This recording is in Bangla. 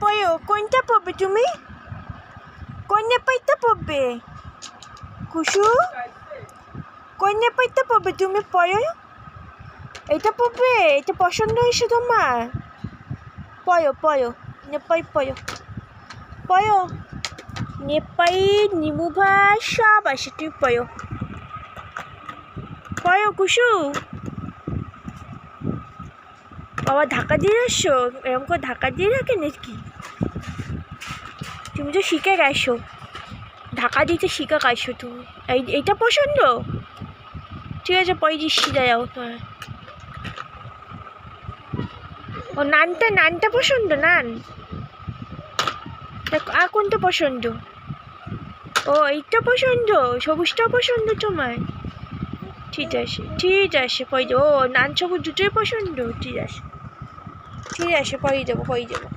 পয়ো কোনটা পড়বে তুমি? কন্যা নেপাইতে পড়বে? কুসু কন্যা নেপাইতে পড়বে তুমি পয়ো এটা পড়বে? এটা পছন্দ হয়েছে তোমার? পয়ো পয়ো নেপাই পয়ো পয়ো নেপাই নিমুভা সব আসে তুই পয়ো পয়ো কুসু বাবা ধাক্কা দিয়ে আসছো এরকম করে ধাক্কা দিয়ে রাখে নাকি? তুমি তো শিখে গেছো। ধাক্কা দিতে শিখে গেছো তুমি। এই এইটা পছন্দ? ঠিক আছে, পরে দিচ্ছি যাও তোমার। ও, নানটা নানটা পছন্দ, নান? আর কোনটা পছন্দ? ও, এইটা পছন্দ, সবুজটাও পছন্দ তোমার? ঠিক আছে ঠিক আছে দেবো ও, নান, সবুজ দুটোই পছন্দ? ঠিক আছে। ঠিক আছে পরে দেবো পরে দেবো